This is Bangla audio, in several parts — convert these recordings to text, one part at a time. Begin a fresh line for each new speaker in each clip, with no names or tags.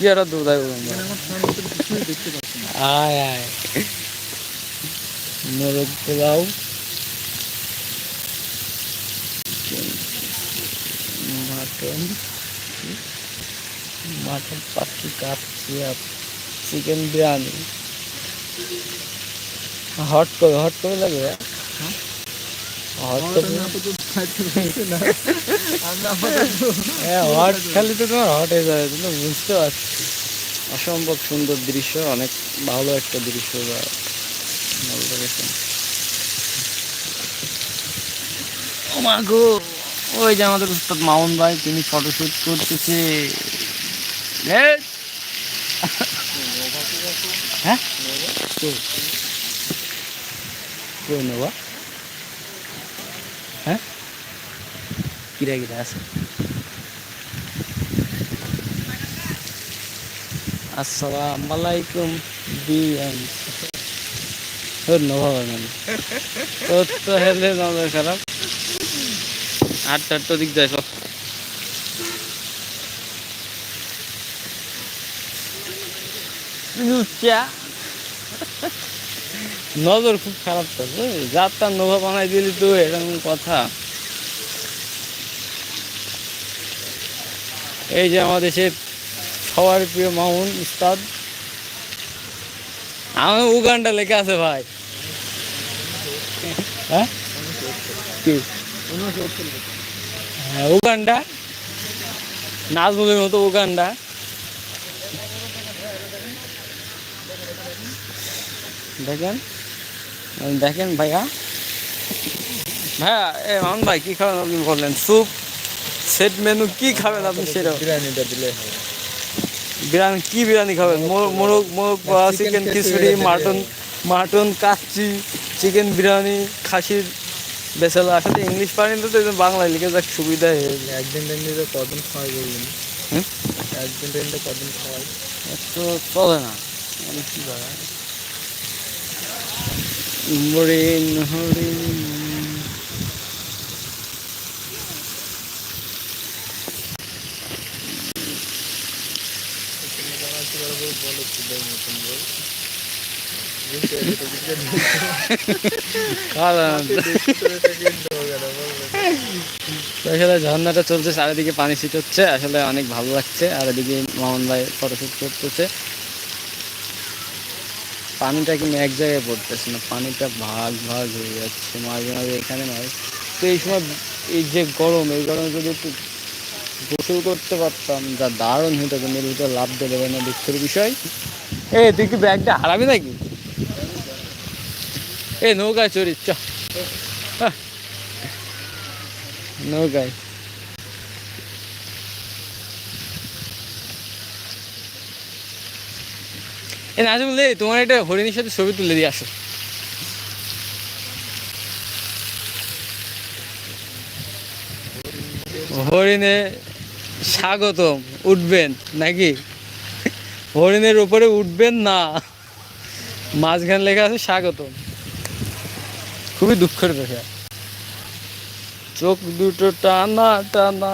কি
পাচ্ছি না
আয় আয়। মোরগ পোলাও। মাটন। মাটন পাখি কাচ্ছি চিকেন বিরিয়ানি। হট করে হট করে লাগে হট করে হ্যাঁ হট খালি তো তোমার হট হয়ে যাবে তুমি বুঝতে পারছি। অসম্ভব সুন্দর দৃশ্য অনেক ভালো একটা দৃশ্য বা বলতে গেছেন ও মা গো ওই যে আমাদের উস্তাদ মামুন ভাই তিনি ফটোশুট করতেছে! হ্যাঁ? কই? কই নেবা হ্যাঁ কিরা কিরা আছে আসসালামু আলাইকুম বিএম তোর তো হেলে নজর খারাপ আট আটটা দিক যায় সব নজর খুব খারাপ তো? যার তার নোভা বানাই দিলি তো এরকম কথা। এই যে আমাদের দেশের সবার প্রিয় মামুন উস্তাদ। আমার উগান্ডা লেখা আছে ভাই। হ্যাঁ? হ্যাঁ উগান্ডা। নাজমুলের মতো উগান্ডা। দেখেন? দেখেন ভাইয়া। ভাইয়া, এ মামুন ভাই, কি খাবেন আপনি বললেন? স্যুপ? সেট মেনু কি খাবেন আপনি সেটা
বিরিয়ানিটা দিলে হয়
বিরিয়ানি কি বিরিয়ানি খাবেন? মোর- মোরগ মোরগ
chicken
chicken
khichuri
mutton mutton kacchi chicken biryani খাসির বেসালা। আসলে ইংলিশ পারেন তো বাংলায় লিখে যাক সুবিধা হয়ে
একদিন রেন্ডিতে কদিন খাওয়াই বললেন? একদিন রেন্ডে কদিন খাওয়াই।
তো চলে না। মানে কি করা হরিণ হরিণ।
বলো খুদের মতন বল।
আসলে ঝর্ণাটা চলছে চারিদিকে পানি ছিটচ্ছে আসলে অনেক ভালো লাগছে আর এদিকে মামন ভাই ফটোশুট করতেছে। পানিটা কিন্তু এক জায়গায় পড়তেছে না পানিটা ভাগ ভাগ হয়ে যাচ্ছে মাঝে মাঝে এখানে নয় তো এই সময় এই যে গরম এই গরমে যদি একটু গোসল করতে পারতাম, যা দারুণ হতো কিন্তু এর ভিতরে লাভ দিলে না, দুঃখের বিষয়। এ, তুই কি ব্যাগটা হারাবি নাকি? এ, নৌকায় চড়ি চ। নৌকায়। এ, নাজমুল, দে, তোমার একটা হরিণের সাথে ছবি তুলে দিয়ে আসো। হরিণে স্বাগতম, উঠবেন নাকি? হরিণের উপরে উঠবেন না। মাঝখানে লেখা আছে স্বাগতম। খুবই দুঃখের দেখা চোখ দুটো টানা টানা।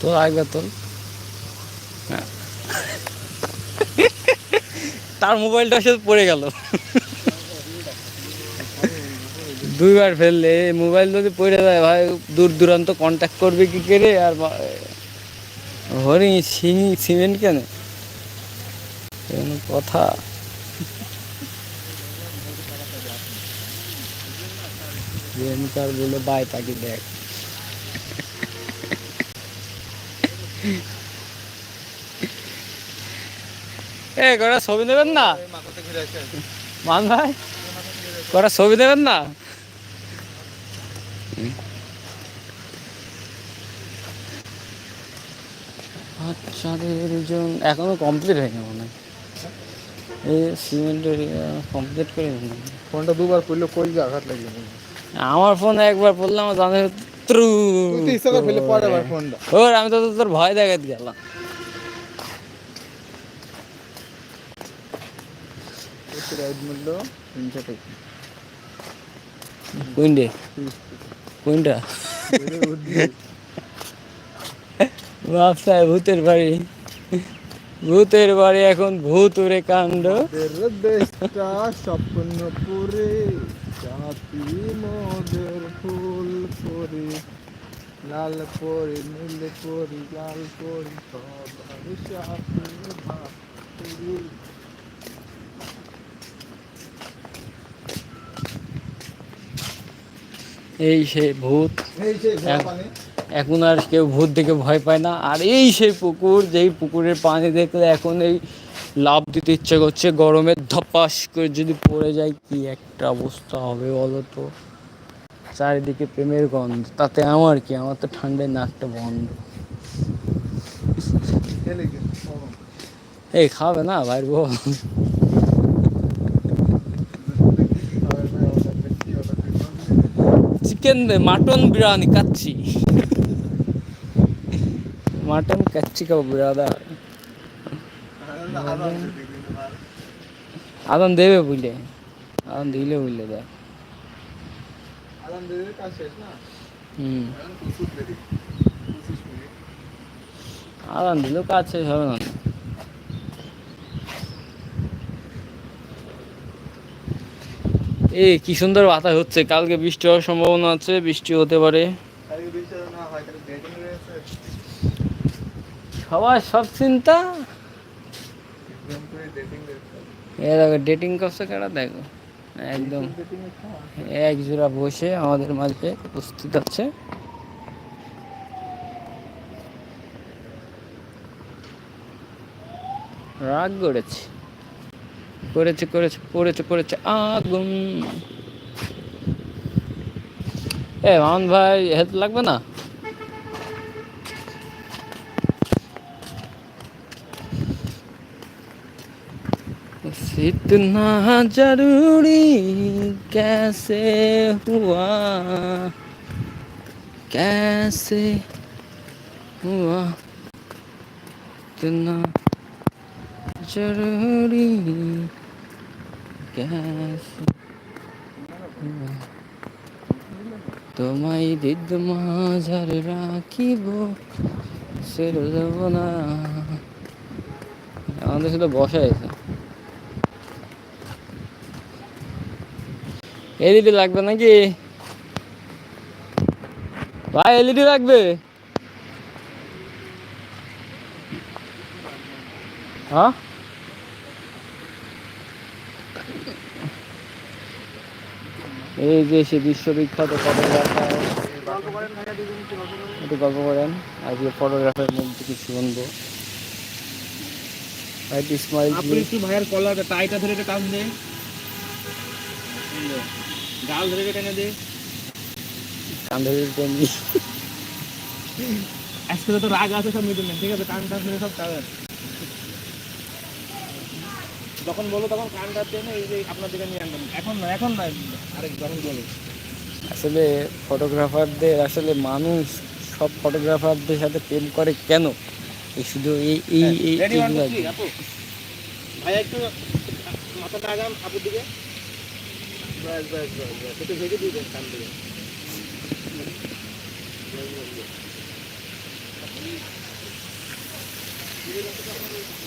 তোর একবার তোর। হ্যাঁ। তার মোবাইলটা সে পড়ে গেল। দুইবার ফেললে মোবাইল যদি পড়ে যায় ভাই দূর দূরান্ত কন্ট্যাক্ট করবে কি করে? আর হরিণ সিং সিমেন্ট কেন? কথা। বাই তাকে দেখ। এ কটা ছবি নেবেন না? মান ভাই কটা ছবি নেবেন না? বাচ্চাদের জন্য এখনও কমপ্লিট হয়নি মনে হয়। এই সিমেন্টের কমপ্লিট করে
ফোনটা দুবার করলে কই যে আঘাত লাগিয়ে
আমার ফোন একবার পড়লাম জানে ত্রু ওর আমি তো তোর ভয় দেখাতে গেলাম। বাপসায় ভূতের বাড়ি। ভূতের বাড়ি এখন ভূত উড়ে কাণ্ড।
স্বপ্নপুরে। জাতি মোদের ফুল পরি লাল পরি নীল পরি লাল পরি সবার সাথে।
এই সেই ভূত
পানি।
এখন আর কেউ ভূত দেখে ভয় পায় না আর এই সেই পুকুর যেই পুকুরের পানি দেখলে এখন এই লাভ দিতে ইচ্ছে করছে, গরমে ধপাস করে যদি পড়ে যায় কি একটা অবস্থা হবে বলো তো? চারিদিকে প্রেমের গন্ধ, তাতে আমার কি? আমার তো ঠান্ডায় নাকটা বন্ধ। এই খাবে না ভাই বল chicken mutton biryani kacchi mutton kacchi খাব ব্রাদার। আদান দেবে বুঝলে আদান দিলে বুঝলে। আদান দিলেও কাজ শেষ হবে না এই কি সুন্দর বাতাস হচ্ছে কালকে বৃষ্টি হওয়ার সম্ভাবনা আছে, বৃষ্টি হতে পারে। সবার সব চিন্তা
প্রেম করে dating রয়েছে।
এ দেখো ডেটিং করছে কেনা? দেখো। একদম। এক জোড়া বসে আমাদের মাঝে উপস্থিত আছে। রাগ করেছে। করেছে করেছে পড়েছে পড়েছে আগুন। এ, মামন ভাই হেল্প লাগবে না? इतना जरूरी कैसे हुआ कैसे हुआ इतना जरूरी कैसे हुआ তোমায় দিদ মাঝার রাখিব ছেড়ে দেব না আমাদের শুধু বসা আছে এলইডি লাগবে নাকি? ভাই এলইডি লাগবে। হ্যাঁ? এই যে সে বিশ্ববিখ্যাত ফটোগ্রাফার একটু গল্প করেন আজকে ফটোগ্রাফার মধ্যে কিছু শুনব রাইট ইসমাইল
আপনি একটু ভাইয়ের কলার টাইটা ধরে টান দে। গাল ধরে টেনে দে।
কান্ধে টেনে
আজকে তো রাগ আছে সব মিটে ঠিক আছে কান টান ধরে সব টান যখন বলো তখন কান টান টেনে এই যে আপনার দিকে নিয়ে আনবেন। এখন না এখন না আরেক যখন বলো।
আসলে ফটোগ্রাফারদের আসলে মানুষ সব ফটোগ্রাফারদের সাথে প্রেম করে কেন? এই শুধু এই এই এই
রেডি ওয়ান
এইগুলো
টু থ্রি আপু? ভাই একটু মাথাটা আগাম আপুর দিকে। বাস বাস বাস বাস একটু ভেজে দিয়ে দেন কান দিকে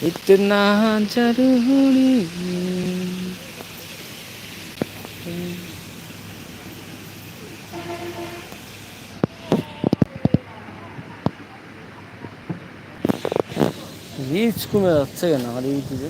इतना जरूरी রিচ কমে যাচ্ছে কেন আমার ইউটিউবে